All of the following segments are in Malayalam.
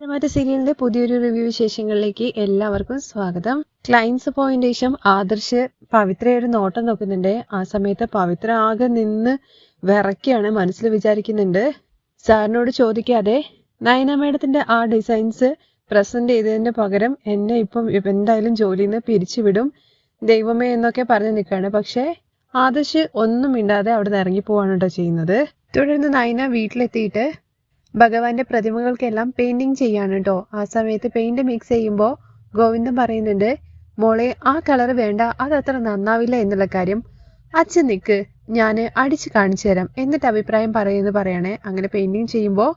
മറ്റു സീരിയലിന്റെ പുതിയൊരു റിവ്യൂ വിശേഷങ്ങളിലേക്ക് എല്ലാവർക്കും സ്വാഗതം. ക്ലൈൻസ് പോയിന്റ് ശേഷം ആദർശ് പവിത്രയൊരു നോട്ടം നോക്കുന്നുണ്ട്. ആ സമയത്ത് പവിത്ര ആകെ നിന്ന് വിറയ്ക്കാണ് മനസ്സിൽ വിചാരിക്കുന്നുണ്ട്. സാറിനോട് ചോദിക്കാതെ നയന മേഡത്തിന്റെ ആ ഡിസൈൻസ് പ്രസന്റ് ചെയ്തതിന്റെ പകരം എന്നെ ഇപ്പം എന്തായാലും ജോലിയിൽ നിന്ന് പിരിച്ചുവിടും. ദൈവമേ എന്നൊക്കെ പറഞ്ഞു നിൽക്കുകയാണ്. പക്ഷേ ആദർശ് ഒന്നും മിണ്ടാതെ അവിടെ നിന്ന് ഇറങ്ങി പോവാണ് കേട്ടോ ചെയ്യുന്നത്. തുടർന്ന് നയന വീട്ടിലെത്തിയിട്ട് ഭഗവാന്റെ പ്രതിമകൾക്കെല്ലാം പെയിന്റിങ് ചെയ്യാണ് കേട്ടോ ആ സമയത്ത് പെയിന്റ് മിക്സ് ചെയ്യുമ്പോൾ ഗോവിന്ദൻ പറയുന്നുണ്ട് മോളെ ആ കളർ വേണ്ട അതത്ര നന്നാവില്ല എന്നുള്ള കാര്യം. അച്ഛൻ നിക്ക് ഞാൻ അടിച്ച് കാണിച്ചു തരാം. എന്നിട്ട് അഭിപ്രായം പറയുമെന്ന് പറയണേ. അങ്ങനെ പെയിന്റിങ് ചെയ്യുമ്പോൾ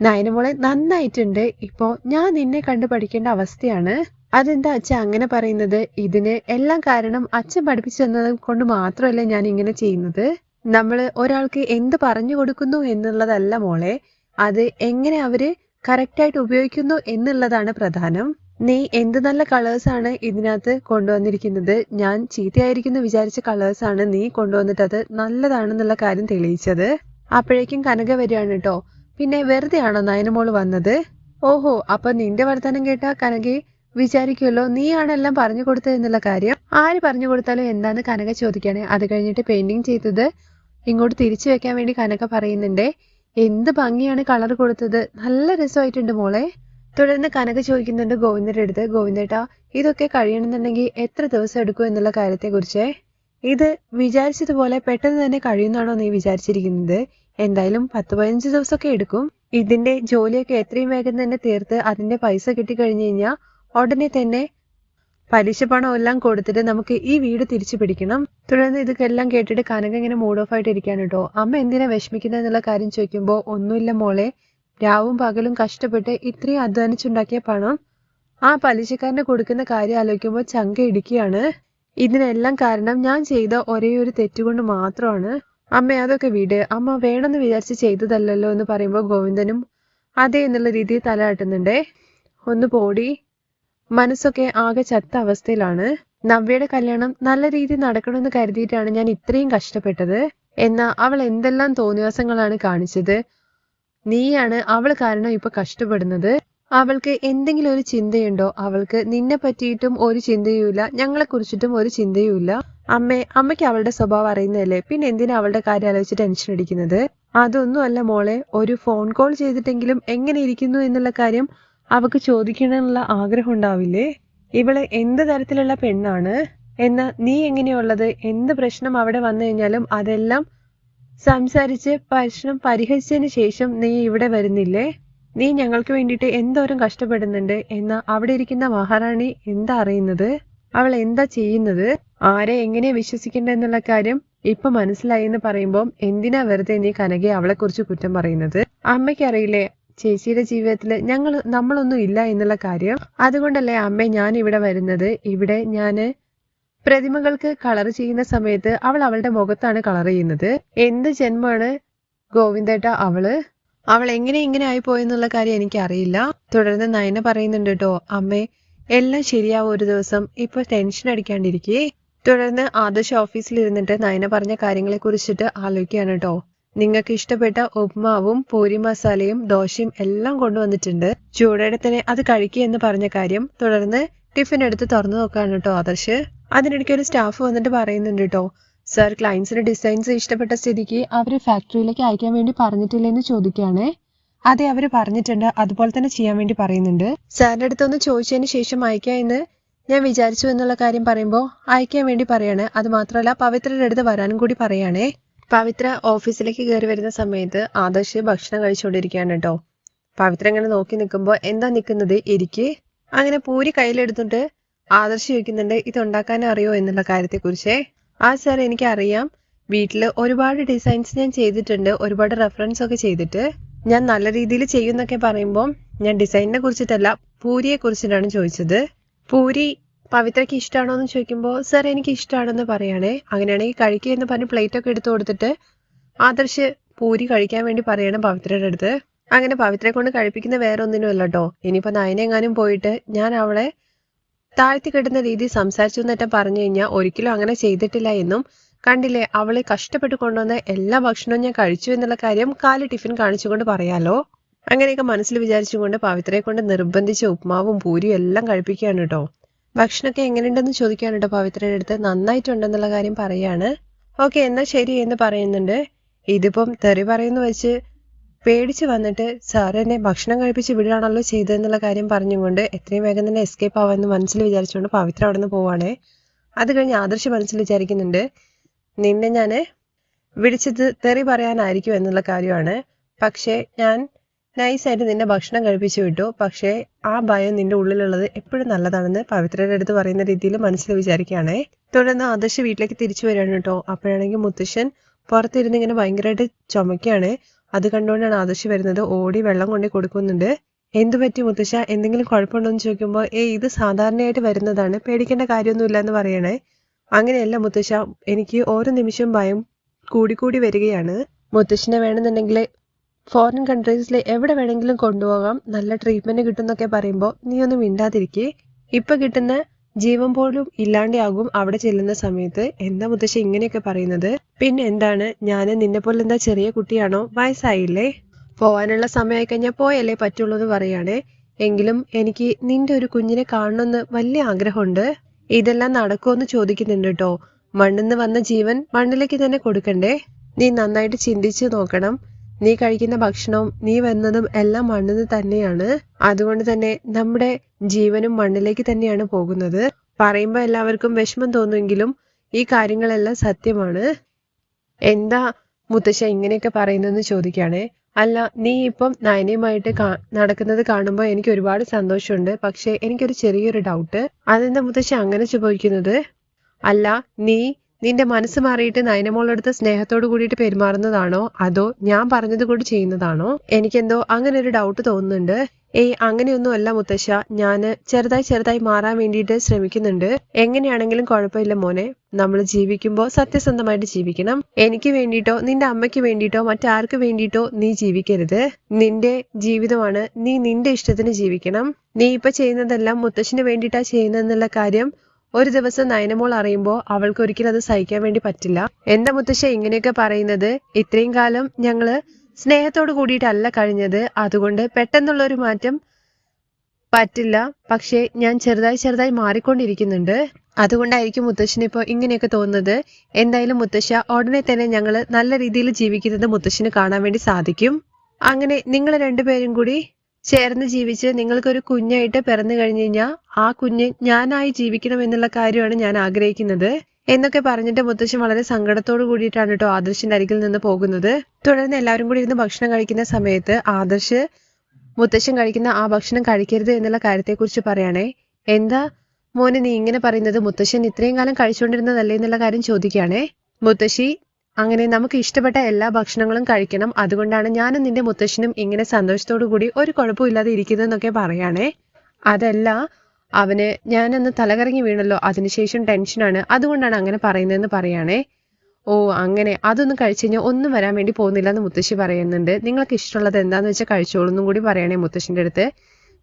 നയനമോളെ നന്നായിട്ടുണ്ട്. ഇപ്പോ ഞാൻ നിന്നെ കണ്ടു പഠിക്കേണ്ട അവസ്ഥയാണ്. അതെന്താ അച്ഛൻ അങ്ങനെ പറയുന്നത്? ഇതിന് എല്ലാം കാരണം അച്ഛൻ പഠിപ്പിച്ചു തന്നത് കൊണ്ട് മാത്രമല്ല ഞാൻ ഇങ്ങനെ ചെയ്യുന്നത്? നമ്മൾ ഒരാൾക്ക് എന്ത് പറഞ്ഞു കൊടുക്കുന്നു എന്നുള്ളതല്ല മോളെ. അത് എങ്ങനെ അവർ കറക്റ്റായിട്ട് ഉപയോഗിക്കുന്നു എന്നുള്ളതാണ് പ്രധാനം. നീ എന്ത് നല്ല കളേഴ്സ് ആണ് ഇതിനകത്ത് കൊണ്ടുവന്നിരിക്കുന്നത്? ഞാൻ ചീത്തയായിരിക്കുന്നു വിചാരിച്ച കളേഴ്സ് ആണ് നീ കൊണ്ടുവന്നിട്ട് അത് നല്ലതാണെന്നുള്ള കാര്യം തെളിയിച്ചത്. അപ്പോഴേക്കും കനക വരികയാണ് കേട്ടോ പിന്നെ വെറുതെ ആണോ നയനമോൾ വന്നത്? ഓഹോ അപ്പൊ നിന്റെ വർത്തമാനം കേട്ട കനകെ വിചാരിക്കുമല്ലോ നീയാണെല്ലാം പറഞ്ഞു കൊടുത്തത് എന്നുള്ള കാര്യം? ആര് പറഞ്ഞു കൊടുത്താലും എന്താന്ന് കനക ചോദിക്കുകയാണ്. അത് കഴിഞ്ഞിട്ട് പെയിന്റിങ് ചെയ്തത് ഇങ്ങോട്ട് തിരിച്ചു വെക്കാൻ വേണ്ടി കനക പറയുന്നുണ്ടേ. എന്ത് ഭംഗിയാണ് കളർ കൊടുത്തത്? നല്ല രസമായിട്ടുണ്ട് മോളെ. തുടർന്ന് കനക ചോദിക്കുന്നുണ്ട് ഗോവിന്ദന്റെ അടുത്ത് ഗോവിന്ദേട്ടാ ഇതൊക്കെ കഴിയണമെന്നുണ്ടെങ്കിൽ എത്ര ദിവസം എടുക്കും എന്നുള്ള കാര്യത്തെക്കുറിച്ച്? ഇത് വിചാരിച്ചതുപോലെ പെട്ടെന്ന് തന്നെ കഴിയുന്നാണോ നീ വിചാരിച്ചിരിക്കുന്നത്? എന്തായാലും പത്ത് പതിനഞ്ച് ദിവസമൊക്കെ എടുക്കും. ഇതിന്റെ ജോലിയൊക്കെ എത്രയും വേഗം തന്നെ തീർത്ത് അതിന്റെ പൈസ കിട്ടിക്കഴിഞ്ഞു കഴിഞ്ഞാൽ ഉടനെ തന്നെ പലിശ പണം എല്ലാം കൊടുത്തിട്ട് നമുക്ക് ഈ വീട് തിരിച്ചു പിടിക്കണം. തുടർന്ന് ഇതൊക്കെല്ലാം കേട്ടിട്ട് കനക ഇങ്ങനെ മൂഡ് ഓഫ് ആയിട്ട് ഇരിക്കാണ് കേട്ടോ അമ്മ എന്തിനാ വിഷമിക്കുന്നത് എന്നുള്ള കാര്യം ചോദിക്കുമ്പോൾ ഒന്നുമില്ല മോളെ. രാവും പകലും കഷ്ടപ്പെട്ട് ഇത്രയും അധ്വാനിച്ചുണ്ടാക്കിയ പണം ആ പലിശക്കാരന് കൊടുക്കുന്ന കാര്യം ആലോചിക്കുമ്പോൾ ചങ്ക ഇടിക്കുകയാണ്. ഇതിനെല്ലാം കാരണം ഞാൻ ചെയ്ത ഒരേ ഒരു തെറ്റുകൊണ്ട് മാത്രമാണ്. അമ്മ അതൊക്കെ വീട്. അമ്മ വേണമെന്ന് വിചാരിച്ച് ചെയ്തതല്ലല്ലോ എന്ന് പറയുമ്പോൾ ഗോവിന്ദനും അതേ എന്നുള്ള രീതിയിൽ തലയാട്ടുന്നുണ്ടേ ഒന്ന് പോടി. മനസ്സൊക്കെ ആകെ ചത്ത അവസ്ഥയിലാണ്. നവ്യയുടെ കല്യാണം നല്ല രീതിയിൽ നടക്കണമെന്ന് കരുതിയിട്ടാണ് ഞാൻ ഇത്രയും കഷ്ടപ്പെട്ടത്. എന്നാ അവൾ എന്തെല്ലാം തോന്നിവാസങ്ങളാണ് കാണിച്ചത്. നീയാണ് അവൾ കാരണം ഇപ്പൊ കഷ്ടപ്പെടുന്നത്. അവൾക്ക് എന്തെങ്കിലും ഒരു ചിന്തയുണ്ടോ? അവൾക്ക് നിന്നെ പറ്റിയിട്ടും ഒരു ചിന്തയുമില്ല. ഞങ്ങളെ കുറിച്ചിട്ടും ഒരു ചിന്തയുമില്ല. അമ്മേ അമ്മയ്ക്ക് അവളുടെ സ്വഭാവം അറിയുന്നതല്ലേ? പിന്നെ എന്തിനാ അവളുടെ കാര്യം ആലോചിച്ച് ടെൻഷൻ അടിക്കുന്നത്? അതൊന്നുമല്ല മോളെ ഒരു ഫോൺ കോൾ ചെയ്തിട്ടെങ്കിലും എങ്ങനെ ഇരിക്കുന്നു എന്നുള്ള കാര്യം അവക്ക് ചോദിക്കണമെന്നുള്ള ആഗ്രഹം ഉണ്ടാവില്ലേ ഇവൾ എന്ത് തരത്തിലുള്ള പെണ്ണാണ്? എന്ന നീ എങ്ങനെയുള്ളത്? എന്ത് പ്രശ്നം അവിടെ വന്നു കഴിഞ്ഞാലും അതെല്ലാം സംസാരിച്ച് പ്രശ്നം പരിഹരിച്ചതിന് ശേഷം നീ ഇവിടെ വരുന്നില്ലേ? നീ ഞങ്ങൾക്ക് വേണ്ടിയിട്ട് എന്തോരം കഷ്ടപ്പെടുന്നുണ്ട്? എന്ന അവിടെ ഇരിക്കുന്ന മഹാറാണി എന്താ അറിയുന്നത്? അവൾ എന്താ ചെയ്യുന്നത്? ആരെ എങ്ങനെ വിശ്വസിക്കേണ്ട എന്നുള്ള കാര്യം ഇപ്പൊ മനസ്സിലായി എന്ന് പറയുമ്പോൾ എന്തിനാ വെറുതെ നീ കനകെ അവളെ കുറിച്ച് കുറ്റം പറയുന്നത്? അമ്മയ്ക്കറിയില്ലേ ചേച്ചിയുടെ ജീവിതത്തിൽ ഞങ്ങൾ നമ്മളൊന്നും ഇല്ല എന്നുള്ള കാര്യം. അതുകൊണ്ടല്ലേ അമ്മേ ഞാൻ ഇവിടെ വരുന്നത്. ഇവിടെ ഞാൻ പ്രതിമകൾക്ക് കളർ ചെയ്യുന്ന സമയത്ത് അവൾ അവളുടെ മുഖത്താണ് കളർ ചെയ്യുന്നത്. എന്ത് ജന്മമാണ് ഗോവിന്ദേട്ട അവൾ? അവൾ എങ്ങനെ ഇങ്ങനെ ആയി പോയെന്നുള്ള കാര്യം എനിക്ക് അറിയില്ല തുടർന്ന് നയന പറയുന്നുണ്ട് കേട്ടോ അമ്മേ എല്ലാം ശരിയാവും ഒരു ദിവസം. ഇപ്പൊ ടെൻഷൻ അടിക്കാണ്ടിരിക്കേ. തുടർന്ന് ആദർശ് ഓഫീസിൽ ഇരുന്നിട്ട് നയന പറഞ്ഞ കാര്യങ്ങളെ കുറിച്ചിട്ട് ആലോചിക്കുകയാണ് കേട്ടോ നിങ്ങൾക്ക് ഇഷ്ടപ്പെട്ട ഉപ്മാവും പൂരി മസാലയും ദോശയും എല്ലാം കൊണ്ടുവന്നിട്ടുണ്ട്. ചൂടോടെ തന്നെ അത് കഴിക്കുക എന്ന് പറഞ്ഞ കാര്യം തുടർന്ന് ടിഫിൻ എടുത്ത് തുറന്നു നോക്കാണ് കേട്ടോ ആദർശ്. അതിനിടയ്ക്ക് ഒരു സ്റ്റാഫ് വന്നിട്ട് പറയുന്നുണ്ട് കേട്ടോ സർ ക്ലയൻസിന് ഡിസൈൻസ് ഇഷ്ടപ്പെട്ട സ്ഥിതിക്ക് അവർ ഫാക്ടറിയിലേക്ക് അയക്കാൻ വേണ്ടി പറഞ്ഞിട്ടില്ലെന്ന് ചോദിക്കുകയാണേ അതെ അവർ പറഞ്ഞിട്ടുണ്ട്. അതുപോലെ തന്നെ ചെയ്യാൻ വേണ്ടി പറയുന്നുണ്ട്. സാറിന്റെ അടുത്തൊന്ന് ചോദിച്ചതിന് ശേഷം അയക്കാം എന്ന് ഞാൻ വിചാരിച്ചു എന്നുള്ള കാര്യം പറയുമ്പോൾ അയക്കാൻ വേണ്ടി പറയാണ്. അത് മാത്രമല്ല പവിത്രയുടെ അടുത്ത് വരാനും കൂടി പറയാണേ. പവിത്ര ഓഫീസിലേക്ക് കയറി വരുന്ന സമയത്ത് ആദർശ് ഭക്ഷണം കഴിച്ചുകൊണ്ടിരിക്കുകയാണ് കേട്ടോ. പവിത്ര ഇങ്ങനെ നോക്കി നിൽക്കുമ്പോൾ എന്താ നിൽക്കുന്നത് ഇരിക്ക്. അങ്ങനെ പൂരി കയ്യിലെടുത്തിട്ട് ആദർശ് ചോദിക്കുന്നുണ്ട് ഇത് ഉണ്ടാക്കാൻ അറിയോ? എന്നുള്ള കാര്യത്തെക്കുറിച്ച്. ആ സാർ എനിക്കറിയാം. വീട്ടിൽ ഒരുപാട് ഡിസൈൻസ് ഞാൻ ചെയ്തിട്ടുണ്ട് ഒരുപാട് റെഫറൻസ് ഒക്കെ ചെയ്തിട്ട്. ഞാൻ നല്ല രീതിയിൽ ചെയ്യുന്നൊക്കെ പറയുമ്പോൾ ഞാൻ ഡിസൈനിനെ കുറിച്ചിട്ടല്ല പൂരിയെ കുറിച്ചിട്ടാണ് ചോദിച്ചത്. പൂരി പവിത്രയ്ക്ക് ഇഷ്ടമാണോ എന്ന് ചോദിക്കുമ്പോൾ സർ എനിക്ക് ഇഷ്ടമാണെന്ന് പറയുകയാണേ അങ്ങനെയാണെങ്കിൽ കഴിക്കുക എന്ന് പറഞ്ഞ് പ്ലേറ്റ് ഒക്കെ എടുത്തു കൊടുത്തിട്ട് ആദർശ് പൂരി കഴിക്കാൻ വേണ്ടി പറയണം പവിത്രയുടെ അടുത്ത്. അങ്ങനെ പവിത്രയെ കൊണ്ട് കഴിപ്പിക്കുന്ന വേറെ ഒന്നിനും അല്ല കേട്ടോ ഇനിയിപ്പോ നയനെങ്ങാനും പോയിട്ട് ഞാൻ അവളെ താഴ്ത്തി കിട്ടുന്ന രീതി സംസാരിച്ചു എന്നിട്ട് പറഞ്ഞു കഴിഞ്ഞാൽ ഒരിക്കലും അങ്ങനെ ചെയ്തിട്ടില്ല എന്നും കണ്ടില്ലേ അവളെ കഷ്ടപ്പെട്ട് കൊണ്ടുവന്ന എല്ലാ ഭക്ഷണവും ഞാൻ കഴിച്ചു എന്നുള്ള കാര്യം കാൽ ടിഫിൻ കാണിച്ചുകൊണ്ട് പറയാലോ? അങ്ങനെയൊക്കെ മനസ്സിൽ വിചാരിച്ചുകൊണ്ട് പവിത്രയെ കൊണ്ട് നിർബന്ധിച്ച് ഉപ്മാവും പൂരിയും എല്ലാം കഴിപ്പിക്കുകയാണ് കേട്ടോ. ഭക്ഷണമൊക്കെ എങ്ങനെയുണ്ടെന്ന് ചോദിക്കാണ് കേട്ടോ പവിത്രയുടെ അടുത്ത്. നന്നായിട്ടുണ്ടെന്നുള്ള കാര്യം പറയാണ്. ഓക്കെ എന്നാൽ ശരി എന്ന് പറയുന്നുണ്ട്. ഇതിപ്പം തെറി പറയുന്നു വെച്ച് പേടിച്ച് വന്നിട്ട് സാർ എന്നെ ഭക്ഷണം കഴിപ്പിച്ച് വിടുകയാണല്ലോ ചെയ്തതെന്നുള്ള കാര്യം പറഞ്ഞുകൊണ്ട് എത്രയും വേഗം തന്നെ എസ്കേപ്പ് ആവാമെന്ന് മനസ്സിൽ വിചാരിച്ചുകൊണ്ട് പവിത്ര അവിടെ നിന്ന് പോവാണേ. അത് കഴിഞ്ഞ് ആദർശ് മനസ്സിൽ വിചാരിക്കുന്നുണ്ട് നിന്നെ ഞാൻ വിളിച്ചത് തെറി പറയാനായിരിക്കും എന്നുള്ള കാര്യമാണ്. പക്ഷേ ഞാൻ നൈസായിട്ട് നിന്നെ ഭക്ഷണം കഴിപ്പിച്ചു വിട്ടു. പക്ഷേ ആ ഭയം നിന്റെ ഉള്ളിലുള്ളത് എപ്പോഴും നല്ലതാണെന്ന് പവിത്രയുടെ അടുത്ത് പറയുന്ന രീതിയിൽ മനസ്സിൽ വിചാരിക്കുകയാണേ. തുടർന്ന് ആദർശ് വീട്ടിലേക്ക് തിരിച്ചു വരികയാണ് കേട്ടോ. അപ്പോഴാണെങ്കിൽ മുത്തശ്ശൻ പുറത്തിരുന്ന് ഇങ്ങനെ ഭയങ്കരമായിട്ട് ചുമക്കുകയാണ്. അത് കണ്ടുകൊണ്ടാണ് ആദർശ് വരുന്നത്. ഓടി വെള്ളം കൊണ്ടു കൊടുക്കുന്നുണ്ട്. എന്തു പറ്റി മുത്തശ്ശ? എന്തെങ്കിലും കുഴപ്പമുണ്ടോ എന്ന് ചോദിക്കുമ്പോൾ ഏ ഇത് സാധാരണയായിട്ട് വരുന്നതാണ്. പേടിക്കേണ്ട കാര്യമൊന്നുമില്ല എന്ന് പറയണേ. അങ്ങനെയല്ല മുത്തശ്ശ. എനിക്ക് ഓരോ നിമിഷവും ഭയം കൂടിക്കൂടി വരികയാണ്. മുത്തശ്ശിനെ വേണമെന്നുണ്ടെങ്കിൽ ഫോറിൻ കൺട്രീസിൽ എവിടെ വേണമെങ്കിലും കൊണ്ടുപോകാം. നല്ല ട്രീറ്റ്മെന്റ് കിട്ടുന്നൊക്കെ പറയുമ്പോൾ നീ ഒന്ന് മിണ്ടാതിരിക്കേ. ഇപ്പൊ കിട്ടുന്ന ജീവൻ പോലും ഇല്ലാണ്ടാകും അവിടെ ചെല്ലുന്ന സമയത്ത്. എന്താ മുത്തശ്ശി ഇങ്ങനെയൊക്കെ പറയുന്നത്? പിന്നെ എന്താണ്? ഞാൻ നിന്നെ പോലെ എന്താ ചെറിയ കുട്ടിയാണോ? വയസ്സായില്ലേ? പോവാനുള്ള സമയമായി കഴിഞ്ഞാൽ പോയല്ലേ പറ്റുള്ളൂ എന്ന് പറയുകയാണേ എങ്കിലും എനിക്ക് നിന്റെ ഒരു കുഞ്ഞിനെ കാണണമെന്ന് വലിയ ആഗ്രഹമുണ്ട്. ഇതെല്ലാം നടക്കുമെന്ന് ചോദിക്കുന്നുണ്ട് കേട്ടോ. മണ്ണിന്ന് വന്ന ജീവൻ മണ്ണിലേക്ക് തന്നെ കൊടുക്കണ്ടേ? നീ നന്നായിട്ട് ചിന്തിച്ചു നോക്കണം. നീ കഴിക്കുന്ന ഭക്ഷണവും നീ വരുന്നതും എല്ലാം മണ്ണിൽ തന്നെയാണ്. അതുകൊണ്ട് തന്നെ നമ്മുടെ ജീവനും മണ്ണിലേക്ക് തന്നെയാണ് പോകുന്നത്. പറയുമ്പോൾ എല്ലാവർക്കും വിഷമം തോന്നുമെങ്കിലും ഈ കാര്യങ്ങളെല്ലാം സത്യമാണ്. എന്താ മുത്തശ്ശ ഇങ്ങനെയൊക്കെ പറയുന്നതെന്ന് ചോദിക്കുകയാണേ. അല്ല നീ ഇപ്പം നയനയുമായിട്ട് നടക്കുന്നത് കാണുമ്പോൾ എനിക്ക് ഒരുപാട് സന്തോഷമുണ്ട്. പക്ഷേ എനിക്കൊരു ചെറിയൊരു ഡൗട്ട് അതെന്താ മുത്തശ്ശി അങ്ങനെ ചോദിക്കുന്നത് അല്ല നീ നിന്റെ മനസ്സ് മാറിയിട്ട് നയനമോളെടുത്ത് സ്നേഹത്തോട് കൂടിയിട്ട് പെരുമാറുന്നതാണോ? അതോ ഞാൻ പറഞ്ഞത് കൂടി ചെയ്യുന്നതാണോ? എനിക്കെന്തോ അങ്ങനെ ഒരു ഡൗട്ട് തോന്നുന്നുണ്ട്. ഏയ് അങ്ങനെയൊന്നും അല്ല മുത്തശ്ശ. ഞാൻ ചെറുതായി ചെറുതായി മാറാൻ വേണ്ടിയിട്ട് ശ്രമിക്കുന്നുണ്ട്. എങ്ങനെയാണെങ്കിലും കുഴപ്പമില്ല മോനെ. നമ്മൾ ജീവിക്കുമ്പോൾ സത്യസന്ധമായിട്ട് ജീവിക്കണം. എനിക്ക് വേണ്ടിയിട്ടോ നിന്റെ അമ്മയ്ക്ക് വേണ്ടിയിട്ടോ മറ്റാർക്ക് വേണ്ടിയിട്ടോ നീ ജീവിക്കരുത്. നിന്റെ ജീവിതമാണ് നീ നിന്റെ ഇഷ്ടത്തിന് ജീവിക്കണം. നീ ഇപ്പൊ ചെയ്യുന്നതെല്ലാം മുത്തശ്ശിന് വേണ്ടിയിട്ടാ ചെയ്യുന്നതെന്നുള്ള കാര്യം ഒരു ദിവസം നയനമോൾ അറിയുമ്പോൾ അവൾക്ക് ഒരിക്കലും അത് സഹിക്കാൻ വേണ്ടി പറ്റില്ല. എന്താ മുത്തശ്ശ ഇങ്ങനെയൊക്കെ പറയുന്നത്? ഇത്രയും കാലം ഞങ്ങൾ സ്നേഹത്തോട് കൂടിയിട്ടല്ല കഴിഞ്ഞത്. അതുകൊണ്ട് പെട്ടെന്നുള്ള ഒരു മാറ്റം പറ്റില്ല. പക്ഷേ ഞാൻ ചെറുതായി ചെറുതായി മാറിക്കൊണ്ടിരിക്കുന്നുണ്ട്. അതുകൊണ്ടായിരിക്കും മുത്തശ്ശന് ഇപ്പോൾ ഇങ്ങനെയൊക്കെ തോന്നുന്നത്. എന്തായാലും മുത്തശ്ശ ഉടനെ തന്നെ ഞങ്ങൾ നല്ല രീതിയിൽ ജീവിക്കുന്നത് മുത്തശ്ശന് കാണാൻ വേണ്ടി സാധിക്കും. അങ്ങനെ നിങ്ങൾ രണ്ടുപേരും കൂടി ചേർന്ന് ജീവിച്ച് നിങ്ങൾക്കൊരു കുഞ്ഞായിട്ട് പിറന്നു കഴിഞ്ഞു കഴിഞ്ഞാൽ ആ കുഞ്ഞ് ഞാനായി ജീവിക്കണം എന്നുള്ള കാര്യമാണ് ഞാൻ ആഗ്രഹിക്കുന്നത് എന്നൊക്കെ പറഞ്ഞിട്ട് മുത്തശ്ശൻ വളരെ സങ്കടത്തോട് കൂടിയിട്ടാണ് കേട്ടോ ആദർശിന്റെ അരികിൽ നിന്ന് പോകുന്നത്. തുടർന്ന് എല്ലാവരും കൂടി ഇരുന്ന് ഭക്ഷണം കഴിക്കുന്ന സമയത്ത് ആദർശ് മുത്തശ്ശൻ കഴിക്കുന്ന ആ ഭക്ഷണം കഴിക്കരുത് എന്നുള്ള കാര്യത്തെക്കുറിച്ച് പറയണേ. എന്താ? മോനെ നീ ഇങ്ങനെ പറയുന്നത് മുത്തശ്ശൻ ഇത്രയും കാലം കഴിച്ചുകൊണ്ടിരുന്നതല്ലേ എന്നുള്ള കാര്യം ചോദിക്കുകയാണേ. മുത്തശ്ശി അങ്ങനെ നമുക്ക് ഇഷ്ടപ്പെട്ട എല്ലാ ഭക്ഷണങ്ങളും കഴിക്കണം. അതുകൊണ്ടാണ് ഞാനും നിന്റെ മുത്തശ്ശനും ഇങ്ങനെ സന്തോഷത്തോടു കൂടി ഒരു കുഴപ്പമില്ലാതെ ഇരിക്കുന്നതെന്നൊക്കെ പറയാണേ അതല്ല അവന് ഞാനന്ന് തലകറങ്ങി വീണല്ലോ. അതിനുശേഷം ടെൻഷനാണ് അതുകൊണ്ടാണ് അങ്ങനെ പറയുന്നതെന്ന് പറയാണേ ഓ അങ്ങനെ. അതൊന്നും കഴിച്ചു കഴിഞ്ഞാൽ ഒന്നും വരാൻ വേണ്ടി പോകുന്നില്ല എന്ന് മുത്തശ്ശി പറയുന്നുണ്ട്. നിങ്ങൾക്ക് ഇഷ്ടമുള്ളത് എന്താന്ന് വെച്ചാൽ കഴിച്ചോളൂ എന്നും കൂടി പറയണേ മുത്തശ്ശിന്റെ അടുത്ത്.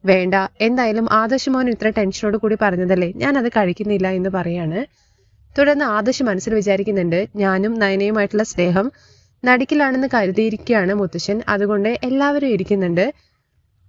വേണ്ട. എന്തായാലും ആദർശ് മോൻ ഇത്ര ടെൻഷനോട് കൂടി പറഞ്ഞതല്ലേ? ഞാൻ അത് കഴിക്കുന്നില്ല എന്ന് പറയാണ് തുടർന്ന് ആദർശ് മനസ്സിൽ വിചാരിക്കുന്നുണ്ട് ഞാനും നയനയുമായിട്ടുള്ള സ്നേഹം നടിക്കലാണെന്ന് കരുതിയിരിക്കുകയാണ് മുത്തശ്ശൻ. അതുകൊണ്ട് എല്ലാവരും ഇരിക്കുന്നുണ്ട്.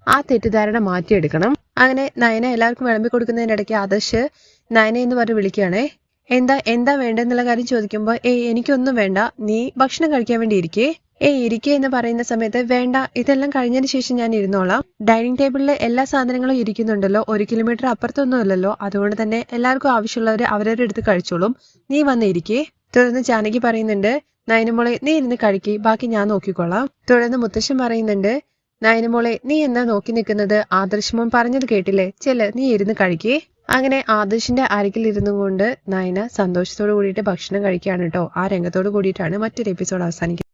ആ തെറ്റിദ്ധാരണ മാറ്റിയെടുക്കണം. അങ്ങനെ നയന എല്ലാവർക്കും വിളമ്പി കൊടുക്കുന്നതിനിടയ്ക്ക് ആദർശ് നയന എന്ന് പറഞ്ഞ് വിളിക്കുകയാണേ. എന്താ എന്താ വേണ്ടെന്നുള്ള കാര്യം ചോദിക്കുമ്പോൾ ഏയ് എനിക്കൊന്നും വേണ്ട. നീ ഭക്ഷണം കഴിക്കാൻ വേണ്ടി ഇരിക്കേ. ഏയ് ഇരിക്കുക എന്ന് പറയുന്ന സമയത്ത് വേണ്ട ഇതെല്ലാം കഴിഞ്ഞതിന് ശേഷം ഞാൻ ഇരുന്നോളാം. ഡൈനിങ് ടേബിളിലെ എല്ലാ സാധനങ്ങളും ഇരിക്കുന്നുണ്ടല്ലോ. ഒരു കിലോമീറ്റർ അപ്പുറത്തൊന്നും ഇല്ലല്ലോ അതുകൊണ്ട് തന്നെ എല്ലാവർക്കും ആവശ്യമുള്ളവർ അവരവരുടെ അടുത്ത് കഴിച്ചോളും. നീ വന്നിരിക്കേ തുടർന്ന് ജാനകി പറയുന്നുണ്ട് നയനമോളെ നീ ഇരുന്ന് കഴിക്കി. ബാക്കി ഞാൻ നോക്കിക്കോളാം. തുടർന്ന് മുത്തശ്ശൻ പറയുന്നുണ്ട് നയനമോളെ നീ എന്താ നോക്കി നിൽക്കുന്നത്? ആദർശമോൻ പറഞ്ഞത് കേട്ടില്ലേ? ചെല്ല് നീ ഇരുന്ന് കഴിക്കേ. അങ്ങനെ ആദർശിന്റെ അരികിൽ ഇരുന്നു കൊണ്ട് നയന സന്തോഷത്തോടു കൂടിയിട്ട് ഭക്ഷണം കഴിക്കുകയാണ് കേട്ടോ. ആ രംഗത്തോട് കൂടിയിട്ടാണ് മറ്റൊരു എപ്പിസോഡ് അവസാനിക്കുന്നത്.